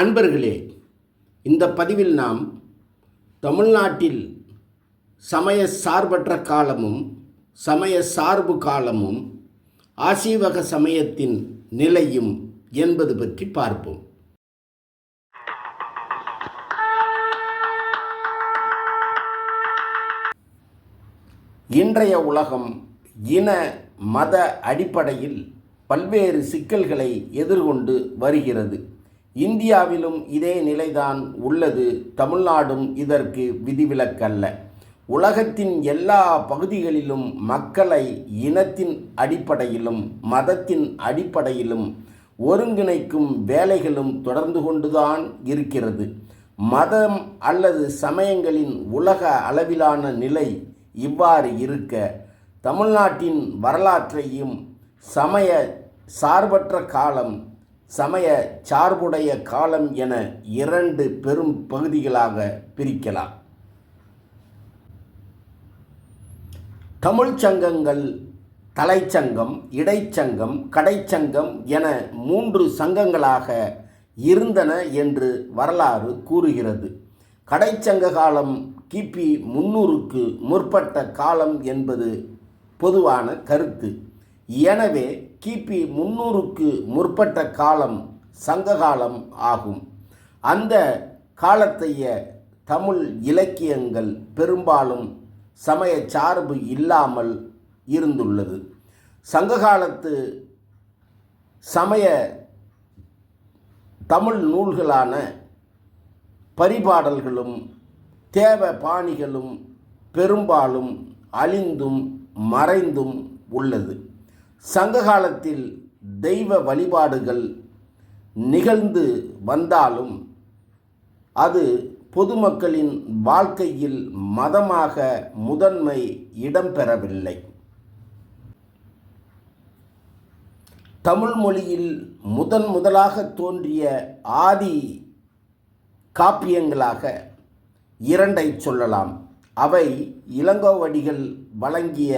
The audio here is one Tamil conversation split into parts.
அன்பர்களே இந்த பதிவில் நாம் தமிழ்நாட்டில் சமய சார்பற்ற காலமும் சமய சார்பு காலமும் ஆசீவக சமயத்தின் நிலையும் என்பது பற்றி பார்ப்போம். இன்றைய உலகம் இன மத அடிப்படையில் பல்வேறு சிக்கல்களை எதிர்கொண்டு வருகிறது. இந்தியாவிலும் இதே நிலைதான் உள்ளது. தமிழ்நாடும் இதற்கு விதிவிலக்கல்ல. உலகத்தின் எல்லா பகுதிகளிலும் மக்களை இனத்தின் அடிப்படையிலும் மதத்தின் அடிப்படையிலும் ஒருங்கிணைக்கும் வேலைகளும் தொடர்ந்து கொண்டுதான் இருக்கிறது. மதம் அல்லது சமயங்களின் உலக அளவிலான நிலை இவ்வாறு இருக்க தமிழ்நாட்டின் வரலாற்றையும் சமய சார்பற்ற காலம் சமய சார்புடைய காலம் என இரண்டு பெரும் பகுதிகளாக பிரிக்கலாம். தமிழ்ச் சங்கங்கள் தலைச்சங்கம் இடைச்சங்கம் கடைச்சங்கம் என மூன்று சங்கங்களாக இருந்தன என்று வரலாறு கூறுகிறது. கடைச்சங்க காலம் கிபி முன்னூறுக்கு முற்பட்ட காலம் என்பது பொதுவான கருத்து. எனவே கிபி முன்னூறுக்கு முற்பட்ட காலம் சங்ககாலம் ஆகும். அந்த காலத்தைய தமிழ் இலக்கியங்கள் பெரும்பாலும் சமய சார்பு இல்லாமல் இருந்துள்ளது. சங்ககாலத்து சமய தமிழ் நூல்களான பரிபாடல்களும் தேவ பாணிகளும் பெரும்பாலும் அழிந்தும் மறைந்தும் உள்ளது. சங்ககாலத்தில் தெய்வ வழிபாடுகள் நிகழ்ந்து வந்தாலும் அது பொதுமக்களின் வாழ்க்கையில் மதமாக முதன்மை இடம்பெறவில்லை. தமிழ் மொழியில் முதன் முதலாக தோன்றிய ஆதி காப்பியங்களாக இரண்டை சொல்லலாம். அவை இளங்கோவடிகள் வழங்கிய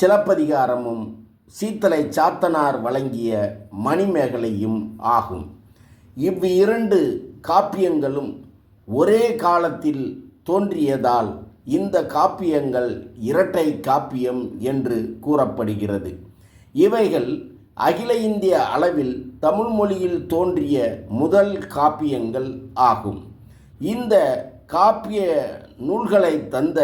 சிலப்பதிகாரமும் சீத்தலை சாத்தனார் வழங்கிய மணிமேகலையும் ஆகும். இவ்விரண்டு காப்பியங்களும் ஒரே காலத்தில் தோன்றியதால் இந்த காப்பியங்கள் இரட்டை காப்பியம் என்று கூறப்படுகிறது. இவைகள் அகில இந்திய அளவில் தமிழ் மொழியில் தோன்றிய முதல் காப்பியங்கள் ஆகும். இந்த காப்பிய நூல்களை தந்த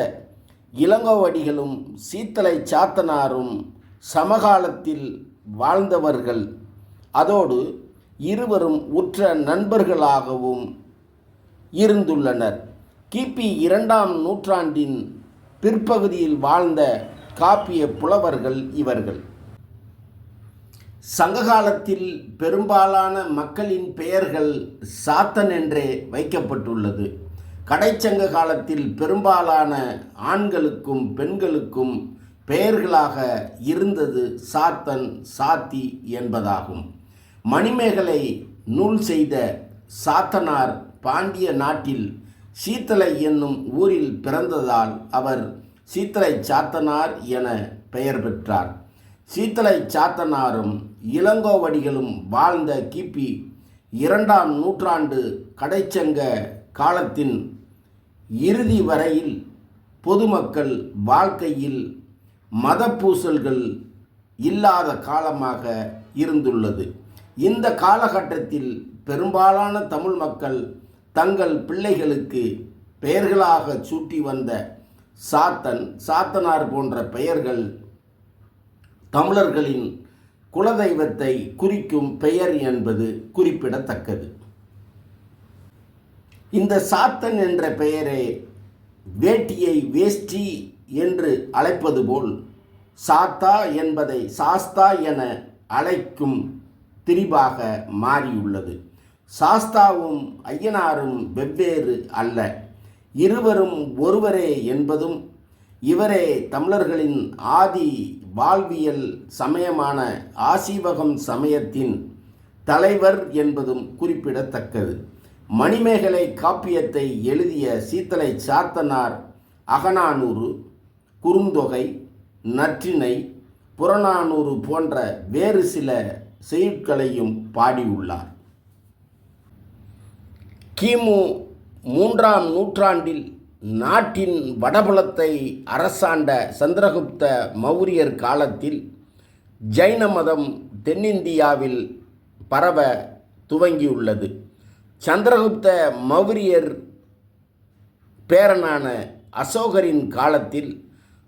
இளங்கோவடிகளும் சீத்தலை சாத்தனாரும் சமகாலத்தில் வாழ்ந்தவர்கள். அதோடு இருவரும் உற்ற நண்பர்களாகவும் இருந்துள்ளனர். கிபி இரண்டாம் நூற்றாண்டின் பிற்பகுதியில் வாழ்ந்த காப்பிய புலவர்கள் இவர்கள். சங்ககாலத்தில் பெரும்பாலான மக்களின் பெயர்கள் சாத்தன் என்றே வைக்கப்பட்டுள்ளது. கடைச்சங்க காலத்தில் பெரும்பாலான ஆண்களுக்கும் பெண்களுக்கும் பெயர்களாக இருந்தது சாத்தன் சாத்தி என்பதாகும். மணிமேகலை நூல் செய்த சாத்தனார் பாண்டிய நாட்டில் சீத்தலை என்னும் ஊரில் பிறந்ததால் அவர் சீத்தலை சாத்தனார் என பெயர் பெற்றார். சீத்தலை சாத்தனாரும் இளங்கோவடிகளும் வாழ்ந்த கிபி இரண்டாம் நூற்றாண்டு கடைச்சங்க காலத்தின் இறுதி வரையில் பொதுமக்கள் வாழ்க்கையில் மத பூசல்கள் இல்லாத காலமாக இருந்துள்ளது. இந்த காலகட்டத்தில் பெரும்பாலான தமிழ் மக்கள் தங்கள் பிள்ளைகளுக்கு பெயர்களாக சூட்டி வந்த சாத்தன் சாத்தனார் போன்ற பெயர்கள் தமிழர்களின் குலதெய்வத்தை குறிக்கும் பெயர் என்பது குறிப்பிடத்தக்கது. இந்த சாத்தன் என்ற பெயரே வேட்டியை வேஷ்டி என்று அழைப்பது போல் சாத்தா என்பதை சாஸ்தா என அழைக்கும் திரிபாக மாறியுள்ளது. சாஸ்தாவும் ஐயனாரும் வெவ்வேறு அல்ல. இருவரும் ஒருவரே என்பதும் இவரே தமிழர்களின் ஆதி வாழ்வியல் சமயமான ஆசீவகம் சமயத்தின் தலைவர் என்பதும் குறிப்பிடத்தக்கது. மணிமேகலை காப்பியத்தை எழுதிய சீத்தலை சாத்தனார் அகநானூறு குறுந்தொகை நற்றினை புறநானூறு போன்ற வேறு சில செய்யுட்களையும் பாடியுள்ளார். கிமு மூன்றாம் நூற்றாண்டில் நாட்டின் வடபுலத்தை அரசாண்ட சந்திரகுப்த மௌரியர் காலத்தில் ஜைன மதம் தென்னிந்தியாவில் பரவ துவங்கியுள்ளது. சந்திரகுப்த மௌரியர் பேரனான அசோகரின் காலத்தில்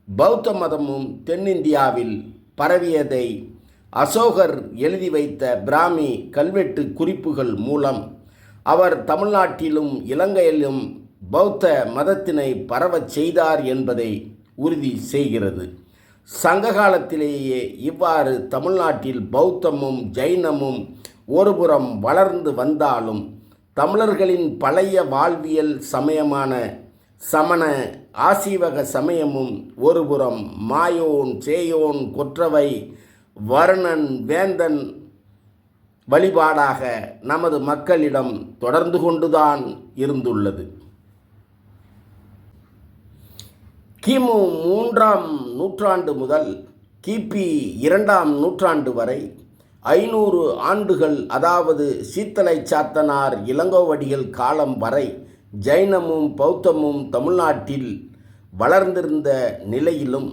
பௌத்த மதமும் தென்னிந்தியாவில் பரவியதை அசோகர் எழுதி வைத்த பிராமி கல்வெட்டு குறிப்புகள் மூலம் அவர் தமிழ்நாட்டிலும் இலங்கையிலும் பௌத்த மதத்தினை பரவச் செய்தார் என்பதை உறுதி செய்கிறது. சங்க காலத்திலேயே இவ்வாறு தமிழ்நாட்டில் பௌத்தமும் ஜைனமும் ஒருபுறம் வளர்ந்து வந்தாலும் தமிழர்களின் பழைய வாழ்வியல் சமயமான சமண ஆசீவக சமயமும் ஒருபுறம் மாயோன் சேயோன் கொற்றவை வருணன் வேந்தன் வழிபாடாக நமது மக்களிடம் தொடர்ந்து கொண்டுதான் இருந்துள்ளது. கிமு மூன்றாம் நூற்றாண்டு முதல் கிபி இரண்டாம் நூற்றாண்டு வரை ஐநூறு ஆண்டுகள் அதாவது சீத்தலை சாத்தனார் இளங்கோவடிகள் காலம் வரை ஜைனமும் பௌத்தமும் தமிழ்நாட்டில் வளர்ந்திருந்த நிலையிலும்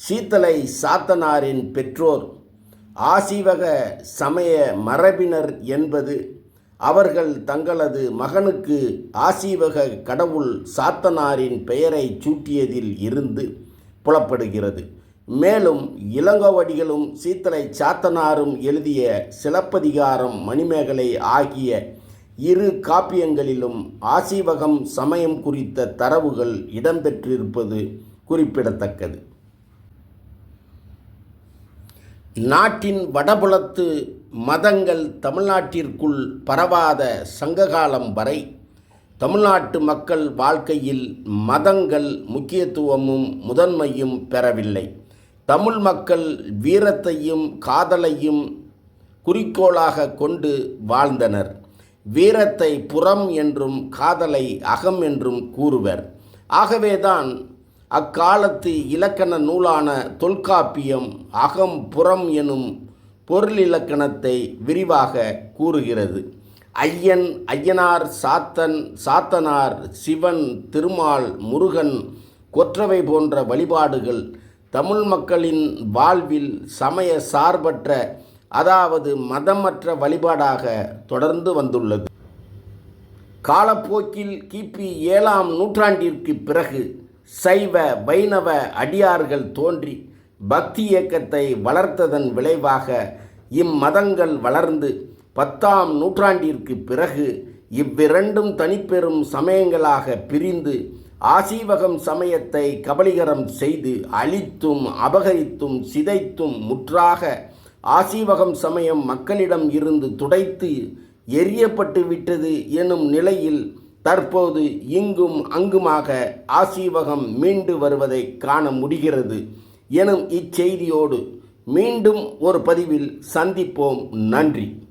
சீத்தலை சாத்தனாரின் பெற்றோர் ஆசீவக சமய மரபினர் என்பது அவர்கள் தங்களது மகனுக்கு ஆசீவக கடவுள் சாத்தனாரின் பெயரை சூட்டியதில் இருந்து புலப்படுகிறது. மேலும் இளங்கோவடிகளும் சீத்தலை சாத்தனாரும் எழுதிய சிலப்பதிகாரம் மணிமேகலை ஆகிய இரு காப்பியங்களிலும் ஆசீவகம் சமயம் குறித்த தரவுகள் இடம்பெற்றிருப்பது குறிப்பிடத்தக்கது. நாட்டின் வடபுலத்து மதங்கள் தமிழ்நாட்டிற்குள் பரவாத சங்ககாலம் வரை தமிழ்நாட்டு மக்கள் வாழ்க்கையில் மதங்கள் முக்கியத்துவமும் முதன்மையும் பெறவில்லை. தமிழ் மக்கள் வீரத்தையும் காதலையும் குறிக்கோளாக கொண்டு வாழ்ந்தனர். வீரத்தை புறம் என்றும் காதலை அகம் என்றும் கூறுவர். ஆகவேதான் அக்காலத்து இலக்கண நூலான தொல்காப்பியம் அகம் புறம் எனும் பொருளிலக்கணத்தை விரிவாக கூறுகிறது. ஐயன் ஐயனார் சாத்தன் சாத்தனார் சிவன் திருமால் முருகன் கொற்றவை போன்ற வழிபாடுகள் தமிழ் மக்களின் வாழ்வில் சமய சார்பற்ற அதாவது மதமற்ற வழிபாடாக தொடர்ந்து வந்துள்ளது. காலப்போக்கில் கிபி ஏழாம் நூற்றாண்டிற்கு பிறகு சைவ வைணவ அடியார்கள் தோன்றி பக்தி இயக்கத்தை வளர்த்ததன் விளைவாக இம்மதங்கள் வளர்ந்து பத்தாம் நூற்றாண்டிற்கு பிறகு இவ்விரண்டும் தனிப்பெரும் சமயங்களாக பிரிந்து ஆசீவகம் சமயத்தை கபலிகரம் செய்து அழித்தும் அபகரித்தும் சிதைத்தும் முற்றாக ஆசீவகம் சமயம் மக்களிடம் இருந்து துடைத்து எரியப்பட்டு விட்டது எனும் நிலையில் தற்போது இங்கும் அங்குமாக ஆசீவகம் மீண்டு வருவதை காண முடிகிறது எனும் இச்செய்தியோடு மீண்டும் ஒரு பதிவில் சந்திப்போம். நன்றி.